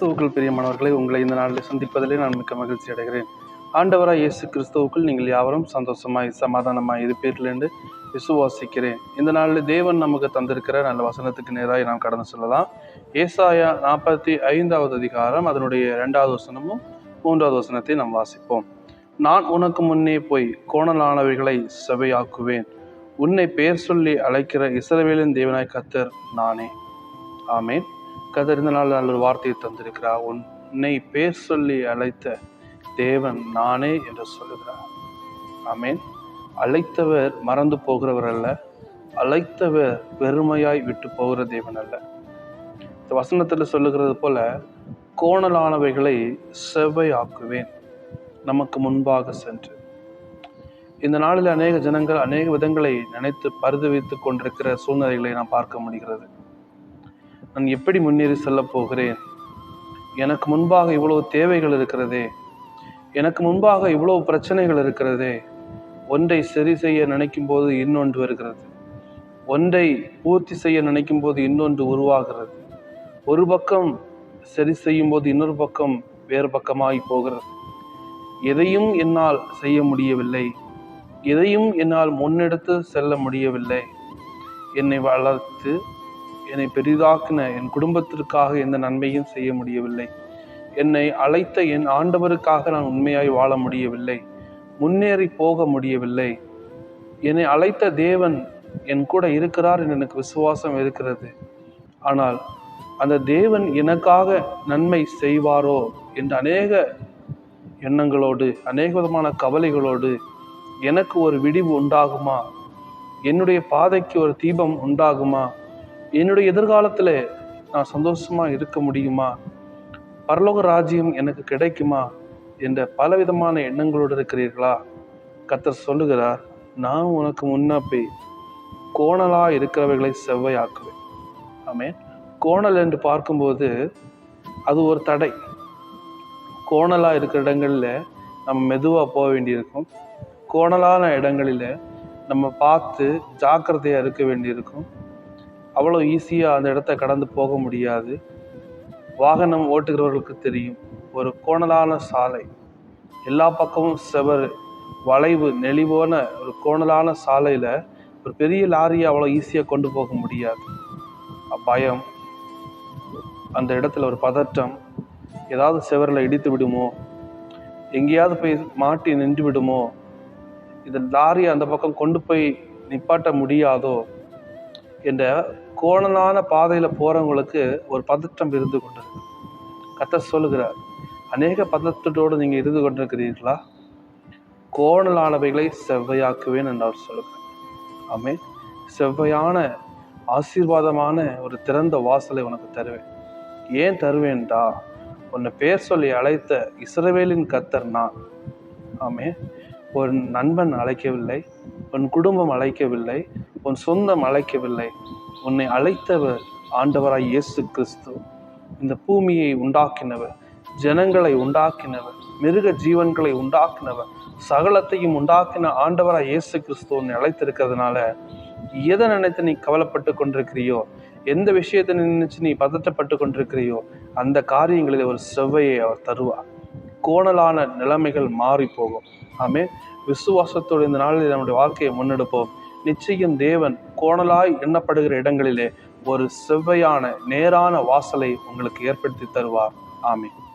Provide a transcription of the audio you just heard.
கிறிஸ்துவுக்குள் பிரியமானவர்களை உங்களை இந்த நாளில் சந்திப்பதிலே நான் மிக்க மகிழ்ச்சி அடைகிறேன். ஆண்டவராக இயேசு கிறிஸ்துவுக்குள் நீங்கள் யாவரும் சந்தோஷமாய் சமாதானமாய் இது பேரிலிருந்து விசுவாசிக்கிறேன். இந்த நாளில் தேவன் நமக்கு தந்திருக்கிற நல்ல வசனத்துக்கு நேராக நாம் கடந்து சொல்லலாம். ஏசாயா நாற்பத்தி ஐந்தாவது அதிகாரம் அதனுடைய இரண்டாவது வசனமும் மூன்றாவது வசனத்தை நாம் வாசிப்போம். நான் உனக்கு முன்னே போய் கோணலானவைகளை செவையாக்குவேன் உன்னை பெயர் சொல்லி அழைக்கிற இஸ்ரவேலின் தேவனாய் கத்தர் நானே. ஆமேன். கதறிந்த நாள் நல்ல ஒரு வார்த்தையை தந்திருக்கிறார். உன்னை பேர் சொல்லி அழைத்த தேவன் நானே என்று சொல்லுகிறார். ஆமேன். அழைத்தவர் மறந்து போகிறவர் அல்ல. அழைத்தவர் வெறுமையாய் விட்டு போகிற தேவன் அல்ல. இந்த வசனத்தில் சொல்லுகிறது போல கோணலானவைகளை செவ்வையாக்குவேன். நமக்கு முன்பாக சென்று. இந்த நாளில் அநேக ஜனங்கள் அநேக விதங்களை நினைத்து பரிதவித்துக் கொண்டிருக்கிற சூழ்நிலைகளை நாம் பார்க்க முடிகிறது. நான் எப்படி முன்னேறி செல்ல போகிறேன்? எனக்கு முன்பாக இவ்வளவு தேவைகள் இருக்கிறதே. எனக்கு முன்பாக இவ்வளவு பிரச்சனைகள் இருக்கிறதே. ஒன்றை சரி செய்ய நினைக்கும் போது இன்னொன்று வருகிறது. ஒன்றை பூர்த்தி செய்ய நினைக்கும் போது இன்னொன்று உருவாகிறது. ஒரு பக்கம் சரி செய்யும் போது இன்னொரு பக்கம் வேறு பக்கமாய் போகிறது. எதையும் என்னால் செய்ய முடியவில்லை. எதையும் என்னால் முன்னெடுத்து செல்ல முடியவில்லை. என்னை வளர்த்து என்னை பெரிதாக்கின என் குடும்பத்திற்காக எந்த நன்மையும் செய்ய முடியவில்லை. என்னை அழைத்த என் ஆண்டவருக்காக நான் உண்மையாய் வாழ முடியவில்லை. முன்னேறி போக முடியவில்லை. என்னை அழைத்த தேவன் என் கூட இருக்கிறார் என்று எனக்கு விசுவாசம் இருக்கிறது. ஆனால் அந்த தேவன் எனக்காக நன்மை செய்வாரோ என்று அநேக எண்ணங்களோடு அநேக விதமான கவலைகளோடு எனக்கு ஒரு விடிவு உண்டாகுமா? என்னுடைய பாதைக்கு ஒரு தீபம் உண்டாகுமா? என்னுடைய எதிர்காலத்தில் நான் சந்தோஷமாக இருக்க முடியுமா? பரலோக ராஜ்யம் எனக்கு கிடைக்குமா? என்ற பலவிதமான எண்ணங்களோடு இருக்கிறீர்களா? கத்தர் சொல்லுகிறார் நான் உனக்கு முன்னப்பே கோணலாக இருக்கிறவைகளை செவ்வையாக்குவேன். ஆமே கோணல் என்று பார்க்கும்போது அது ஒரு தடை. கோணலாக இருக்கிற இடங்களில் நம்ம மெதுவாக போக வேண்டியிருக்கும். கோணலான இடங்களில் நம்ம பார்த்து ஜாக்கிரதையாக இருக்க வேண்டியிருக்கும். அவ்வளோ ஈஸியாக அந்த இடத்த கடந்து போக முடியாது. வாகனம் ஓட்டுகிறவர்களுக்கு தெரியும் ஒரு கோணலான சாலை. எல்லா பக்கமும் செவர் வளைவு நெளிவான ஒரு கோணலான சாலையில் ஒரு பெரிய லாரியை அவ்வளோ ஈஸியாக கொண்டு போக முடியாது. பயம் அந்த இடத்துல ஒரு பதட்டம். ஏதாவது செவரில் இடித்து விடுமோ? எங்கேயாவது போய் மாட்டி நின்று விடுமோ இந்த லாரியை அந்த பக்கம் கொண்டு போய் நிப்பாட்ட முடியாதோ? என்ற கோணலான பாதையில் போகிறவங்களுக்கு ஒரு பதற்றம் இருந்து கொண்டிருக்கு. கத்த சொல்லுகிறார் அநேக பதற்றத்தோடு நீங்கள் இருந்து கொண்டிருக்கிறீர்களா? கோணலானவைகளை செவ்வையாக்குவேன் என்று அவர் சொல்லுகிறார். ஆமே செவ்வையான ஆசீர்வாதமான ஒரு திறந்த வாசலை உனக்கு தருவேன். ஏன் தருவேன்டா? உன்னை பேர் சொல்லி அழைத்த இஸ்ரவேலின் கத்தர் நான். ஆமே ஒரு நண்பன் அழைக்கவில்லை உன் குடும்பம் அழைக்கவில்லை உன் சொந்தம் அழைக்கவில்லை. உன்னை அழைத்தவர் ஆண்டவராய் இயேசு கிறிஸ்து. இந்த பூமியை உண்டாக்கினவர் ஜனங்களை உண்டாக்கினவர் மிருக ஜீவன்களை உண்டாக்கினவர் சகலத்தையும் உண்டாக்கின ஆண்டவராய் இயேசு கிறிஸ்து உன்னை அழைத்திருக்கிறதுனால எதை நினைத்து நீ கவலைப்பட்டு கொண்டிருக்கிறியோ எந்த விஷயத்தை நினைச்சு நீ பதற்றப்பட்டு கொண்டிருக்கிறியோ அந்த காரியங்களில் ஒரு செவ்வையை அவர் தருவார். கோணலான நிலைமைகள் மாறி போகும் ஆமே விசுவாசத்தோடு இந்த நாளில் நம்முடைய வாழ்க்கையை முன்னெடுப்போம். நிச்சயம் தேவன் கோணலாய் எண்ணப்படுகிற இடங்களிலே ஒரு செவ்வையான நேரான வாசலை உங்களுக்கு ஏற்படுத்தி தருவார். ஆமீன்.